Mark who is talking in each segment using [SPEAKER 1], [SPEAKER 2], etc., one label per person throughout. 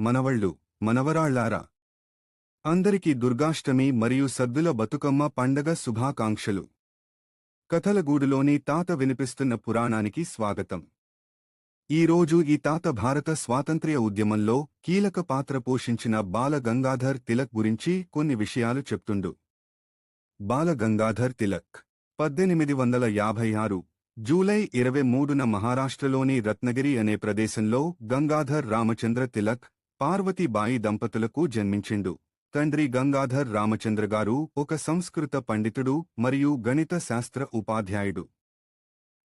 [SPEAKER 1] మనవళ్ళు మనవరాళ్ళారా. అందరికీ దుర్గాష్టమి మరియు సద్దుల బతుకమ్మ పండగ శుభాకాంక్షలు. కథలగూడులోని తాత వినిపిస్తున్న పురాణానికి స్వాగతం. ఈరోజు ఈ తాత భారత స్వాతంత్ర్య ఉద్యమంలో కీలక పాత్ర పోషించిన బాల గంగాధర్ తిలక్ గురించి కొన్ని విషయాలు చెప్తుండు. బాల గంగాధర్ తిలక్ పద్దెనిమిది వందల యాభై ఆరు జూలై ఇరవై మూడున మహారాష్ట్రలోని రత్నగిరి అనే ప్రదేశంలో గంగాధర్ రామచంద్ర తిలక్ పార్వతీబాయి దంపతులకు జన్మించిండు. తండ్రి గంగాధర్ రామచంద్ర గారు ఒక సంస్కృత పండితుడు మరియు గణిత శాస్త్ర ఉపాధ్యాయుడు.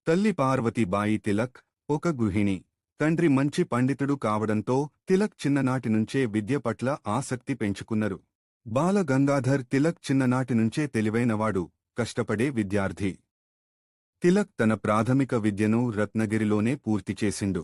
[SPEAKER 1] తల్లి పార్వతీబాయి తిలక్ ఒక గృహిణి. తండ్రి మంచి పండితుడు కావడంతో తిలక్ చిన్ననాటి నుంచే విద్య పట్ల ఆసక్తి పెంచుకున్నారు. బాల గంగాధర్ తిలక్ చిన్ననాటి నుంచే తెలివైనవాడు కష్టపడే విద్యార్థి. తిలక్ తన ప్రాథమిక విద్యను రత్నగిరిలోనే పూర్తి చేసిండు.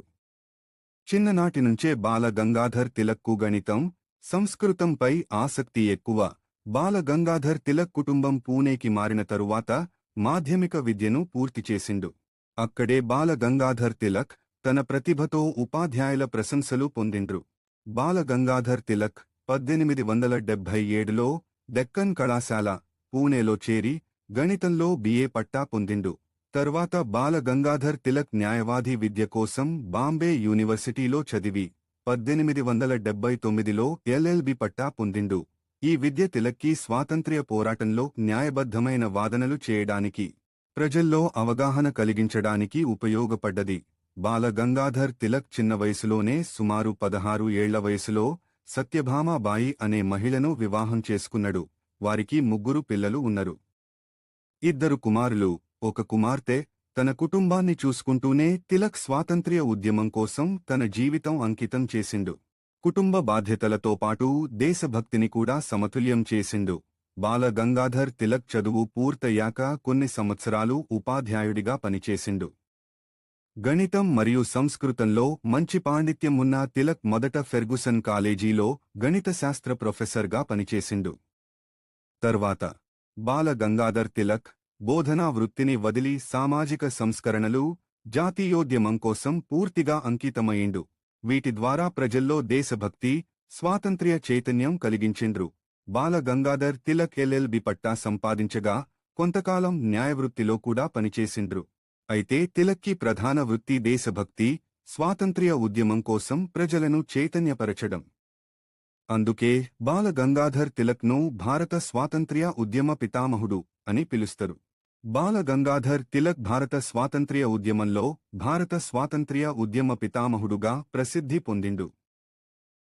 [SPEAKER 1] చిన్ననాటి నుంచే బాల గంగాధర్ తిలక్కు గణితం సంస్కృతంపై ఆసక్తి ఎక్కువ. బాల గంగాధర్ తిలక్ కుటుంబం పూణేకి మారిన తరువాత మాధ్యమిక విద్యను పూర్తి చేసిండు. అక్కడే బాల గంగాధర్ తిలక్ తన ప్రతిభతో ఉపాధ్యాయుల ప్రశంసలు పొందిండ్రు. బాల గంగాధర్ తిలక్ పద్దెనిమిది వందల డెబ్భై ఏడులో డెక్కన్ కళాశాల పూణేలో చేరి గణితంలో బిఏ పట్టా పొందిండు. తర్వాత బాల గంగాధర్ తిలక్ న్యాయవాది విద్య కోసం బాంబే యూనివర్సిటీలో చదివి పద్దెనిమిది వందల డెబ్బై తొమ్మిదిలో ఎల్ఎల్బి పట్టా పొందిండు. ఈ విద్య తిలక్కి స్వాతంత్ర్య పోరాటంలో న్యాయబద్ధమైన వాదనలు చేయడానికి ప్రజల్లో అవగాహన కలిగించడానికి ఉపయోగపడ్డది. బాల గంగాధర్ తిలక్ చిన్న వయసులోనే సుమారు పదహారు ఏళ్ళ వయసులో సత్యభామాబాయి అనే మహిళను వివాహం చేసుకున్నడు. వారికి ముగ్గురు పిల్లలు ఉన్నారు. ఇద్దరు కుమారులు ఒక కుమార్తె తన కుటుంబాన్ని చూసుకుంటూనే తిలక్ స్వాతంత్ర్య ఉద్యమం కోసం తన జీవితం అంకితం చేసిండు. కుటుంబ బాధ్యతలతో పాటు దేశభక్తిని కూడా సమతుల్యం చేసిండు. బాల గంగాధర్ తిలక్ చదువు పూర్తయ్యాక కొన్ని సంవత్సరాలు ఉపాధ్యాయుడిగా పనిచేసిండు. గణితం మరియు సంస్కృతంలో మంచి పాండిత్యం ఉన్న తిలక్ మొదట ఫెర్గుసన్ కాలేజీలో గణిత శాస్త్ర ప్రొఫెసర్గా పనిచేసిండు. తర్వాత బాల గంగాధర్ తిలక్ బోధనా వృత్తిని వదిలి సామాజిక సంస్కరణలు జాతీయోద్యమం కోసం పూర్తిగా అంకితమయ్యిండు. వీటి ద్వారా ప్రజల్లో దేశభక్తి స్వాతంత్ర్య చైతన్యం కలిగించిండ్రు. బాల గంగాధర్ తిలక్ ఎల్ఎల్బి పట్టా సంపాదించగా కొంతకాలం న్యాయవృత్తిలో కూడా పనిచేసిండ్రు. అయితే తిలక్కి ప్రధాన వృత్తి దేశభక్తి స్వాతంత్ర్య ఉద్యమం కోసం ప్రజలను చైతన్యపరచడం. అందుకే బాల గంగాధర్ తిలక్ను భారత స్వాతంత్ర్య ఉద్యమ పితామహుడు అని పిలుస్తారు. బాల గంగాధర్ తిలక్ భారత స్వాతంత్ర్య ఉద్యమంలో భారత స్వాతంత్ర్య ఉద్యమ పితామహుడుగా ప్రసిద్ధి పొందిండు.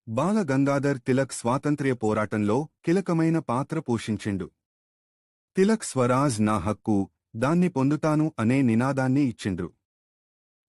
[SPEAKER 1] బాల గంగాధర్ తిలక్ స్వాతంత్ర్య పోరాటంలో కీలకమైన పాత్ర పోషించిండు. తిలక్ స్వరాజ్ నా హక్కు దాన్ని పొందుతాను అనే నినాదాన్ని ఇచ్చిండ్రు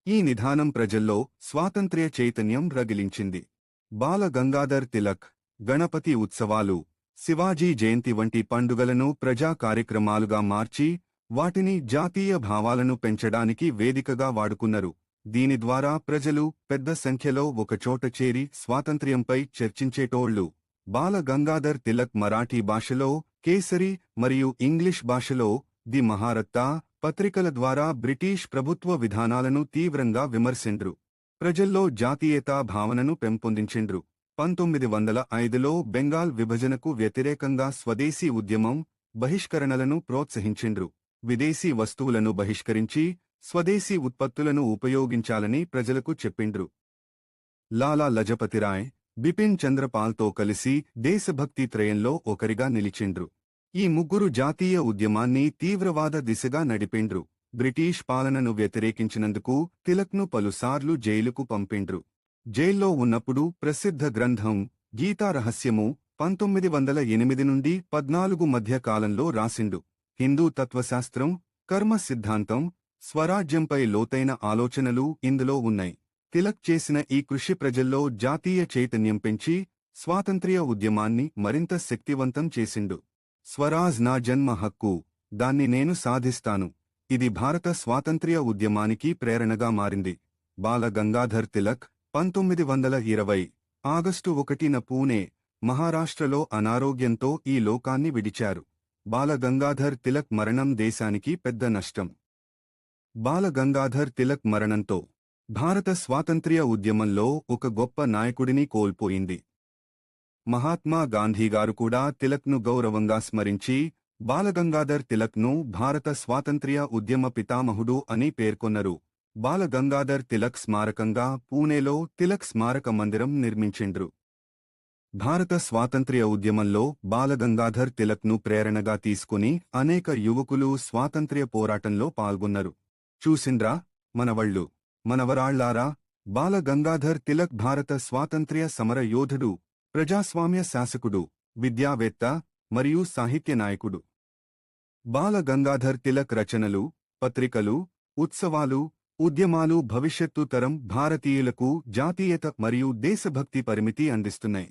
[SPEAKER 1] ఈ నిధానం ప్రజల్లో స్వాతంత్ర్య చైతన్యం రగిలించింది. బాల గంగాధర్ తిలక్ గణపతి ఉత్సవాలు శివాజీ జయంతి వంటి పండుగలను ప్రజా కార్యక్రమాలుగా మార్చి వాటిని జాతీయ భావాలను పెంచడానికి వేదికగా వాడుకున్నారు. దీని ద్వారా ప్రజలు పెద్ద సంఖ్యలో ఒకచోట చేరి స్వాతంత్ర్యంపై చర్చించేటోళ్ళు బాల గంగాధర్ తిలక్ మరాఠీ భాషలో కేసరి మరియు ఇంగ్లీష్ భాషలో ది మహారత్తా పత్రికల ద్వారా బ్రిటీష్ ప్రభుత్వ విధానాలను తీవ్రంగా విమర్శిండ్రు. ప్రజల్లో జాతీయతా భావనను పెంపొందించిండ్రు. పంతొమ్మిది వందల ఐదులో బెంగాల్ విభజనకు వ్యతిరేకంగా స్వదేశీ ఉద్యమం బహిష్కరణలను ప్రోత్సహించిండ్రు. విదేశీ వస్తువులను బహిష్కరించి స్వదేశీ ఉత్పత్తులను ఉపయోగించాలని ప్రజలకు చెప్పిండ్రు. లాలా లజపతిరాయ్ బిపిన్ చంద్రపాల్తో కలిసి దేశభక్తి త్రయంలో ఒకరిగా నిలిచిండ్రు. ఈ ముగ్గురు జాతీయ ఉద్యమాన్ని తీవ్రవాద దిశగా నడిపిండ్రు. బ్రిటీష్ పాలనను వ్యతిరేకించినందుకు తిలక్ను పలుసార్లు జైలుకు పంపిండ్రు. జైల్లో ఉన్నప్పుడు ప్రసిద్ధ గ్రంథం గీతారహస్యము పంతొమ్మిది వందల ఎనిమిది నుండి పద్నాలుగు మధ్య కాలంలో రాసిండు. హిందూ తత్వశాస్త్రం కర్మ సిద్ధాంతం స్వరాజ్యంపై లోతైన ఆలోచనలు ఇందులో ఉన్నాయి. తిలక్ చేసిన ఈ కృషి ప్రజల్లో జాతీయ చైతన్యం పెంచి స్వాతంత్ర్య ఉద్యమాన్ని మరింత శక్తివంతం చేసిండు. స్వరాజ్ నా జన్మ హక్కు దాన్ని నేను సాధిస్తాను. ఇది భారత స్వాతంత్ర్య ఉద్యమానికి ప్రేరణగా మారింది. బాల గంగాధర్ తిలక్ పంతొమ్మిది వందల ఇరవై ఆగస్టు ఒకటిన పూణే మహారాష్ట్రలో అనారోగ్యంతో ఈ లోకాన్ని విడిచారు. బాలగంగాధర్ తిలక్ మరణం దేశానికి పెద్ద నష్టం. బాలగంగాధర్ తిలక్ మరణంతో భారత స్వాతంత్ర్య ఉద్యమంలో ఒక గొప్ప నాయకుడిని కోల్పోయింది. మహాత్మా గాంధీగారు కూడా తిలక్ను గౌరవంగా స్మరించి బాలగంగాధర్ తిలక్ను భారత స్వాతంత్ర్య ఉద్యమ పితామహుడు అని పేర్కొన్నారు. బాలగంగాధర్ తిలక్ స్మారకంగా పూణేలో తిలక్ స్మారక మందిరం నిర్మించిండ్రు. భారత స్వాతంత్ర్య ఉద్యమంలో బాలగంగాధర్ తిలక్ను ప్రేరణగా తీసుకుని అనేక యువకులు స్వాతంత్ర్య పోరాటంలో పాల్గొన్నారు. చూసిండ్రా మనవళ్ళు మనవరాళ్ళారా బాలగంగాధర్ తిలక్ భారత స్వాతంత్ర్య సమర యోధుడు ప్రజాస్వామ్య శాసకుడు విద్యావేత్త మరియు సాహిత్య నాయకుడు. బాలగంగాధర్ తిలక్ రచనలు పత్రికలు ఉత్సవాలు ఉద్యమాలు భవిష్యత్తు తరం భారతీయులకు జాతీయత మరియు దేశభక్తి పరిమితి అందిస్తున్నాయి.